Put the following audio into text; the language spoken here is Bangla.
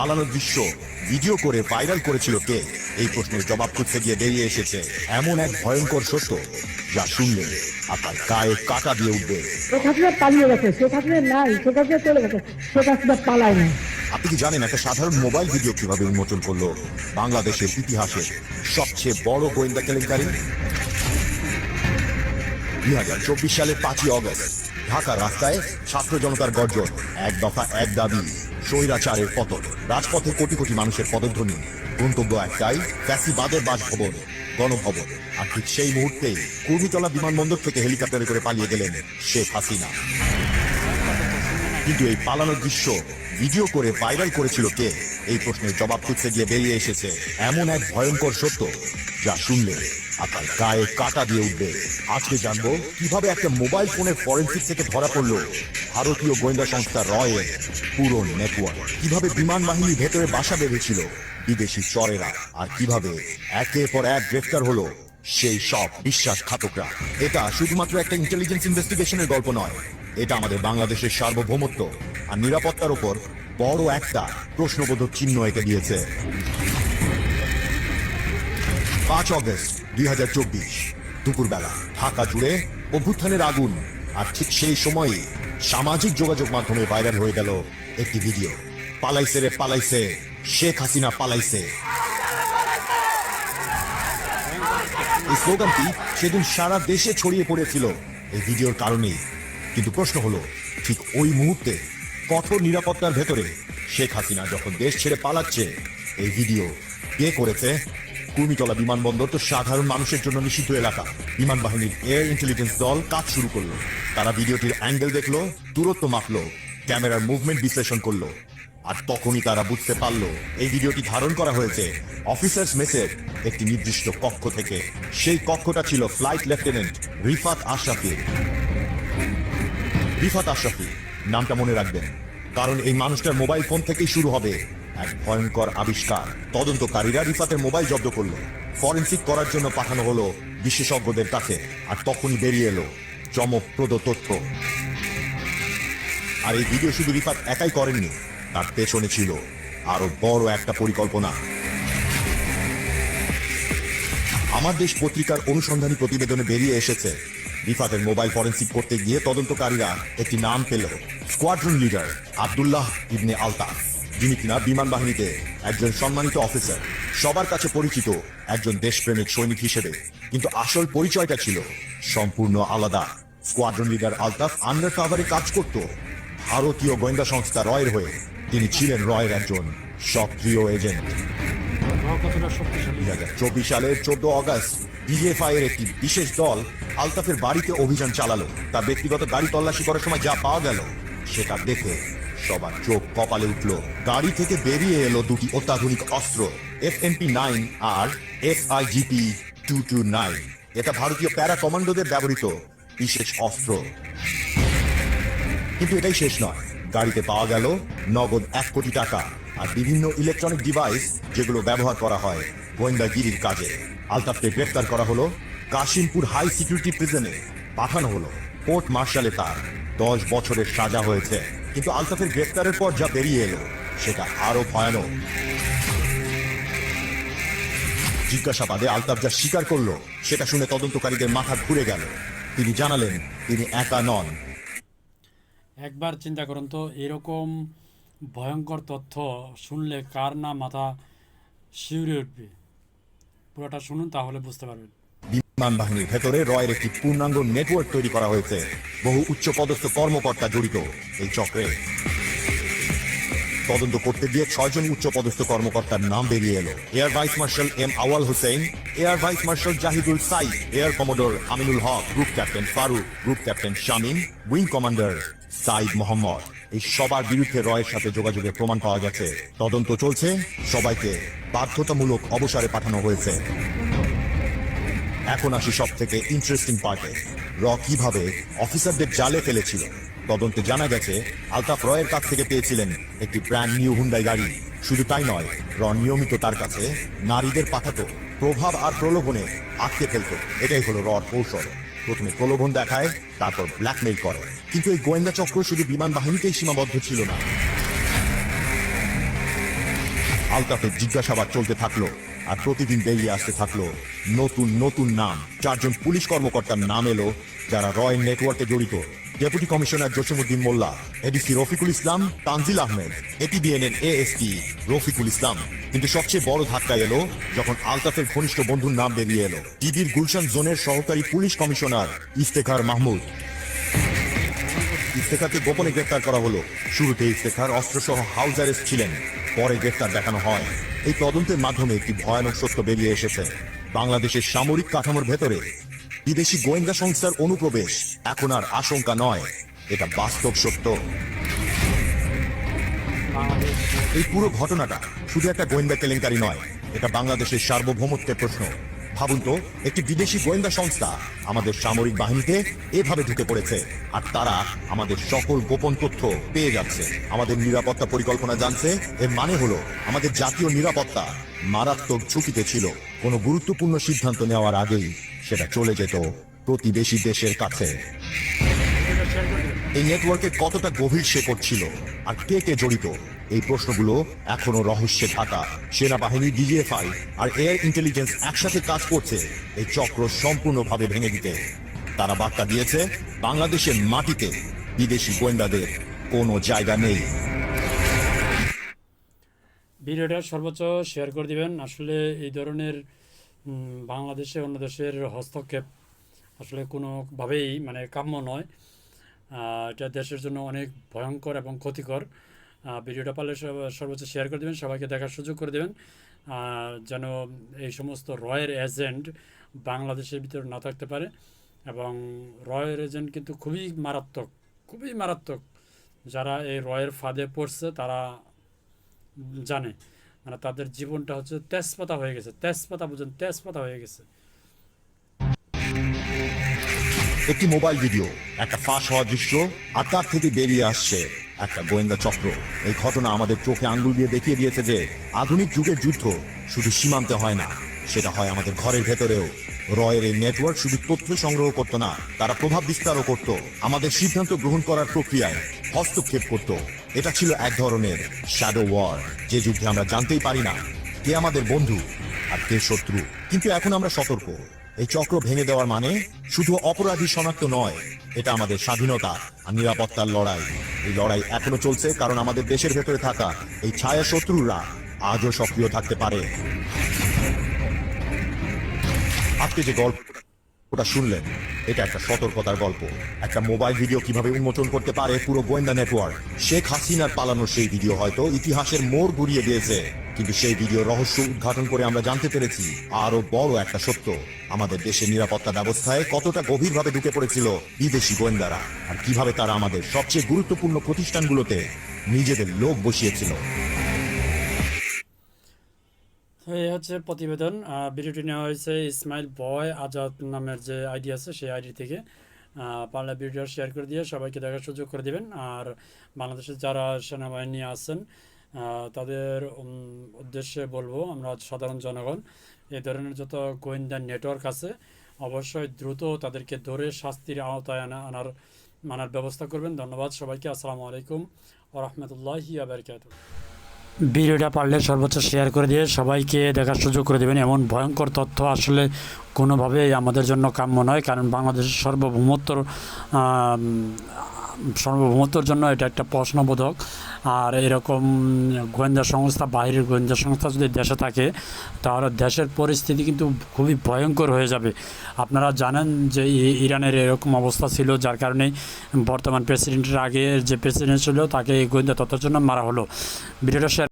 পালানোর দৃশ্য ভিডিও করে ভাইরাল করেছিল কে? এই প্রশ্নের জবাব খুঁজতে গিয়ে বেরিয়ে এসেছে এমন এক ভয়ঙ্কর সত্য যা শুনলে আপনার গায়ে কাটা দিয়ে উঠবে। শেখ হাসিনা পালিয়ে গেছে শেখ হাসিনা নাই শেখ হাসিনা চলে গেছে শেখ হাসিনা পালায় না আপনি কি জানেন একটা সাধারণ মোবাইল ভিডিও কীভাবে উন্মোচন করল বাংলাদেশের ইতিহাসে সবচেয়ে বড় গোয়েন্দা কেলেঙ্কারি? দুই হাজার চব্বিশ সালের পাঁচই অগস্ট ঢাকা রাস্তায় ছাত্র জনতার গর্জন এক দফা এক দাবি। স্বৈরাচারের পতন। রাজপথে কোটি কোটি মানুষের পদধ্বনি। গন্তব্য একটাই, ফ্যাসিবাদের বাসভবন, গণভবন। আর ঠিক সেই মুহূর্তেই কুর্মিতলা বিমানবন্দর থেকে হেলিকপ্টারে করে পালিয়ে গেলেন শেখ হাসিনা। কিন্তু এই পালানোর দৃশ্য ভিডিও করে ভাইরাল করেছিল কে? এই প্রশ্নের জবাব খুঁজতে গিয়ে বেরিয়ে এসেছে এমন এক ভয়ঙ্কর সত্য, যা শুনলে আপনার গায়ে কাটা দিয়ে উঠবে। আজকে জানব কীভাবে একটা মোবাইল ফোনের ফরেন্সিক থেকে ধরা পড়ল। ভারতীয় গোয়েন্দা সংস্থা রয়ের পুরো নেটওয়ার্ক কীভাবে বিমান বাহিনীর ভেতরে বাসা বেঁধেছিল বিদেশি চরেরা। আর কীভাবে একের পর এক গ্রেফতার হলো সেই সব বিশ্বাসঘাতকরা। এটা শুধুমাত্র একটা ইন্টেলিজেন্স ইনভেস্টিগেশনের গল্প নয়। এটা আমাদের বাংলাদেশের সার্বভৌমত্ব আর নিরাপত্তার উপর বড় একটা প্রশ্নবোধক চিহ্ন এঁকে দিয়েছে। পাঁচ অগস্ট দুই হাজার চব্বিশ, দুপুরবেলা, ঢাকা জুড়ে অভ্যুত্থানের আগুন। আর ঠিক সেই সময়ে সামাজিক যোগাযোগ মাধ্যমে ভাইরাল হয়ে গেল একটি ভিডিও। পালাইছে রে, পালাইছে। শেখ হাসিনা পালাইছে। এই স্লোগানটি সেদিন সারা দেশে ছড়িয়ে পড়েছিল এই ভিডিওর কারণেই। কিন্তু প্রশ্ন হলো, ঠিক ওই মুহূর্তে কঠোর নিরাপত্তার ভেতরে শেখ হাসিনা যখন দেশ ছেড়ে পালাচ্ছে, এই ভিডিও কে করেছে? কুর্মিতলা বিমানবন্দর তো সাধারণ মানুষের জন্য নিষিদ্ধ এলাকা। বিমান বাহিনীর এয়ার ইন্টেলিজেন্স দল কাজ শুরু করল। তারা ভিডিওটির অ্যাঙ্গেল দেখল, দূরত্ব মাপলো, ক্যামেরার মুভমেন্ট বিশ্লেষণ করল। আর তখনই তারা বুঝতে পারল, এই ভিডিওটি ধারণ করা হয়েছে অফিসার্স মেসের একটি নির্দিষ্ট কক্ষ থেকে। সেই কক্ষটা ছিল ফ্লাইট লেফটেন্যান্ট রিফাত আশরাফির। রিফাত আশরাফি নামটা মনে রাখবেন, কারণ এই মানুষটার মোবাইল ফোন থেকেই শুরু হবে। এক ভয়ঙ্কর আবিষ্কার। তদন্তকারীরা রিফাতের মোবাইল জব্দ করল। ফরেন্সিক করার জন্য পাঠানো হলো বিশেষজ্ঞদের কাছে, আর তখনই বেরিয়ে এলো চমকপ্রদ তথ্য। আর এই ভিডিও শুধু রিফাত একাই করেননি, তার পেছনে ছিল আরও বড় একটা পরিকল্পনা। আমার দেশ পত্রিকার অনুসন্ধানী প্রতিবেদনে বেরিয়ে এসেছে, রিফাতের মোবাইল ফরেন্সিক করতে গিয়ে তদন্তকারীরা একটি নাম পেল, স্কোয়াড্রন লিডার আব্দুল্লাহ ইবনে আলতাফ। যিনি কিনা বিমান বাহিনীতে একজন সম্মানিত অফিসার, সবার কাছে পরিচিত একজন দেশপ্রেমিক সৈনিক হিসেবে। কিন্তু আসল পরিচয়টা ছিল সম্পূর্ণ আলাদা। স্কোয়াড্রন লিডার আলতাফ আন্ডার কাভারে কাজ করত। ভারতীয় গোয়েন্দা সংস্থা রয়ের হয়ে তিনি ছিলেন রয়ের একজন সক্রিয় এজেন্ট। চব্বিশ সালের চোদ্দ অগস্ট ডিজিএফআই এর একটি বিশেষ দল আলতাফের বাড়িতে অভিযান চালালো। তার ব্যক্তিগত গাড়ি তল্লাশি করার সময় যা পাওয়া গেল, সেটা দেখে সবার চোখ কপালে উঠল। গাড়ি থেকে বেরিয়ে এলো দুটি অত্যাধুনিক অস্ত্র F MP nine R F I GP two two nine এটা ভারতীয় প্যারা কমান্ডোদের ব্যবহৃত বিশেষ অস্ত্র। কিন্তু এটাই শেষ নয়। গাড়িতে পাওয়া গেল নগদ এক কোটি টাকা আর বিভিন্ন ইলেকট্রনিক ডিভাইস যেগুলো ব্যবহার করা হয় গোয়েন্দাগিরির কাজে। আলতাফকে গ্রেফতার করা হলো, কাশিমপুর হাই সিকিউরিটি প্রিজনে পাঠানো হলো, কোর্ট মার্শালে তার। দশ বছরের সাজা হয়েছে। কিন্তু আলতাফের গ্রেফতারের পর যা বেরিয়ে এলো, সেটা আরও ভয়ানক। জিজ্ঞাসাবাদে আলতাফ যা স্বীকার করল, সেটা শুনে তদন্তকারীদের মাথা ঘুরে গেল। তিনি জানালেন, তিনি একা নন। একবার চিন্তা করুন তো, এরকম ভয়ঙ্কর তথ্য শুনলে কার না মাথা শিউরে উঠবে? পুরোটা শুনুন, তাহলে বুঝতে পারবেন। বাহিনীর ভেতরে রয়ের একটি পূর্ণাঙ্গ নেটওয়ার্ক তৈরি করা হয়েছে। বহু উচ্চ পদস্থ কর্মকর্তা জড়িত এই চক্রে। তদন্ত করতে গিয়ে ছয়জন উচ্চ পদস্থ কর্মকর্তার নাম বেরিয়ে এলো। Air vice marshal M Awal Hossain, air vice marshal Jahidul Sai air commodore Aminul Haque, group captain Faruk, group captain Shamim, wing commander Saeed Mohammad. এই সবার বিরুদ্ধে রয়ের সাথে যোগাযোগের প্রমাণ পাওয়া গেছে। তদন্ত চলছে। সবাইকে বাধ্যতামূলক অবসরে পাঠানো হয়েছে। এখন আসি সব থেকে ইন্টারেস্টিং পার্টে র কীভাবে অফিসারদের জালে ফেলেছিল? তদন্তে জানা গেছে আলতাফ রয়ের কাছ থেকে পেয়েছিলেন একটি ব্র্যান্ড নিউ হুন্ডাই গাড়ি। শুধু তাই নয়, র নিয়মিত তার কাছে নারীদের পাঠাতো, প্রভাব আর প্রলোভনে আটকে ফেলতো। এটাই হলো রর কৌশল। প্রথমে প্রলোভন দেখায়, তারপর ব্ল্যাকমেইল করে। কিন্তু এই গোয়েন্দা চক্র শুধু বিমান বাহিনীতেই সীমাবদ্ধ ছিল না। আলতাফের জিজ্ঞাসাবাদ চলতে থাকল। আর প্রতিদিন বেরিয়ে আসতে থাকল নতুন নতুন নাম। চারজন পুলিশ কর্মকর্তার নাম এলো যারা রয় নেটওয়ার্কে জড়িত। Deputy commissioner Jasimuddin Molla ADC Rafiqul Islam, Tanjil Ahmed এটিবিএনের ASP Rafiqul Islam. কিন্তু সবচেয়ে বড় ধাক্কা এলো যখন আলতাফের ঘনিষ্ঠ বন্ধুর নাম বেরিয়ে এলো। ডিবির গুলশান জোনের সহকারী পুলিশ কমিশনার ইফতেখার মাহমুদ। ইফতেখারকে গোপনে গ্রেফতার করা হলো। শুরুতে ইফতেখার অস্ত্রসহ হাউস অ্যারেস্ট ছিলেন, পরে গ্রেফতার দেখানো হয়। এই তদন্তের মাধ্যমে একটি ভয়ানক সত্য বেরিয়ে এসেছে। বাংলাদেশের সামরিক কাঠামোর ভেতরে বিদেশি গোয়েন্দা সংস্থার অনুপ্রবেশ এখন আর আশঙ্কা নয়। এটা বাস্তব সত্য। এই পুরো ঘটনাটা শুধু একটা গোয়েন্দা কেলেঙ্কারি নয়, এটা বাংলাদেশের সার্বভৌমত্বের প্রশ্ন। ভাবুন তো, একটি বিদেশি গোয়েন্দা সংস্থা আমাদের সামরিক বাহিনীতে এভাবে ঢুকে পড়েছে। আর তারা আমাদের সকল গোপন তথ্য পেয়ে যাচ্ছে। আমাদের নিরাপত্তা পরিকল্পনা জানছে। এর মানে হলো, আমাদের জাতীয় নিরাপত্তা মারাত্মক ঝুঁকিতে ছিল। কোনো গুরুত্বপূর্ণ সিদ্ধান্ত নেওয়ার আগেই সেটা চলে যেত প্রতিবেশী দেশের কাছে। এই নেটওয়ার্কে কতটা গভীর শেকড় ছিল? আর কে কে জড়িত? এই প্রশ্নগুলো এখনও রহস্যে ঢাকা সেনাবাহিনী, ডিজিএফআই আর এয়ার ইন্টেলিজেন্স একসাথে কাজ করছে। এই চক্র সম্পূর্ণভাবে ভেঙে দিতে। তারা বার্তা দিয়েছে, বাংলাদেশের মাটিতে বিদেশি গোয়েন্দাদের কোনো জায়গা নেই। ভিডিওটা সর্বোচ্চ শেয়ার করে দিবেন। আসলে এই ধরনের বাংলাদেশে অন্য দেশের হস্তক্ষেপ আসলে কোনোভাবেই মানে কাম্য নয়। এটা দেশের জন্য অনেক ভয়ঙ্কর এবং ক্ষতিকর। ভিডিওটা পারলে সর্বোচ্চ শেয়ার করে দেবেন, সবাইকে দেখার সুযোগ করে দেবেন। যেন এই সমস্ত রয়ের এজেন্ট বাংলাদেশের ভিতরে না থাকতে পারে এবং রয়ের এজেন্ট কিন্তু খুবই মারাত্মক খুবই মারাত্মক। যারা এই রয়ের ফাঁদে পড়ছে, তারা জানে। মানে তাদের জীবনটা হচ্ছে তেজপাতা হয়ে গেছে, তেজপাতা বুঝেন, তেজপাতা হয়ে গেছে। একটি মোবাইল ভিডিও, একটা ফাঁস হওয়া দৃশ্য, আর তার থেকে বেরিয়ে আসছে একটা গোয়েন্দা চক্র। এই ঘটনা আমাদের চোখে আঙ্গুল দিয়ে দেখিয়ে দিয়েছে যে আধুনিক যুগের যুদ্ধ শুধু সীমান্তে হয় না, সেটা হয় আমাদের ঘরের ভেতরেও। রয়ের এই নেটওয়ার্ক শুধু তথ্য সংগ্রহ করতো না, তারা প্রভাব বিস্তারও করত। আমাদের সিদ্ধান্ত গ্রহণ করার প্রক্রিয়ায় হস্তক্ষেপ করত। এটা ছিল এক ধরনের শ্যাডো ওয়ার যে যুদ্ধে আমরা জানতেই পারি না কে আমাদের বন্ধু আর কে শত্রু। কিন্তু এখন আমরা সতর্ক। এই চক্র ভেঙে দেওয়ার মানে শুধু অপরাধী শনাক্ত নয়, এটা আমাদের স্বাধীনতা আর নিরাপত্তার লড়াই। এই লড়াই এখনও চলছে কারণ আমাদের দেশের ভেতরে থাকা এই ছায়া শত্রুরা আজও সক্রিয় থাকতে পারে। আজকে যে গল্প ওটা শুনলেন, এটা একটা সতর্কতার গল্প। একটা মোবাইল ভিডিও কীভাবে উন্মোচন করতে পারে পুরো গোয়েন্দা নেটওয়ার্ক। শেখ হাসিনার পালানোর সেই ভিডিও হয়তো ইতিহাসের মোড় ঘুরিয়ে দিয়েছে। কিন্তু সেই ভিডিও রহস্য উদ্ঘাটন করে আমরা জানতে পেরেছি আরও বড় একটা সত্য। আমাদের দেশের নিরাপত্তা ব্যবস্থায় কতটা গভীরভাবে ঢুকে পড়েছিল বিদেশি গোয়েন্দারা, আর কীভাবে তারা আমাদের সবচেয়ে গুরুত্বপূর্ণ প্রতিষ্ঠানগুলোতে নিজেদের লোক বসিয়েছিল। এই হচ্ছে প্রতিবেদন। ভিডিওটি নেওয়া হয়েছে ইসমাইল বয় আজাদ নামের যে আইডি আছে সেই আইডি থেকে। পারলে ভিডিও শেয়ার করে দিয়ে সবাইকে দেখার সুযোগ করে দিবেন। আর বাংলাদেশের যারা সেনাবাহিনী আছেন তাদের উদ্দেশ্যে বলব, আমরা সাধারণ জনগণ, এ ধরনের যত গোয়েন্দা নেটওয়ার্ক আছে, অবশ্যই দ্রুত তাদেরকে ধরে শাস্তির আওতায় আনা, আনার মানার ব্যবস্থা করবেন। ধন্যবাদ সবাইকে। আসসালামু আলাইকুম ও রহমতুল্লাহি আবরকাত ভিডিওটা পারলে সর্বোচ্চ শেয়ার করে দিয়ে সবাইকে দেখার সুযোগ করে দেবেন। এমন ভয়ঙ্কর তথ্য আসলে কোনোভাবেই আমাদের জন্য কাম্য নয়, কারণ বাংলাদেশের সার্বভৌমত্বর সার্বভৌমত্বর জন্য এটা একটা প্রশ্নবোধক। আর এরকম গোয়েন্দা সংস্থা, বাইরের গোয়েন্দা সংস্থা যদি দেশে থাকে, তাহলে দেশের পরিস্থিতি কিন্তু খুবই ভয়ঙ্কর হয়ে যাবে। আপনারা জানেন যে ইরানের এরকম অবস্থা ছিল, যার কারণে বর্তমান প্রেসিডেন্টের আগে যে প্রেসিডেন্ট ছিল, তাকে গোয়েন্দা তথ্যের জন্য মারা হলো। শেয়ার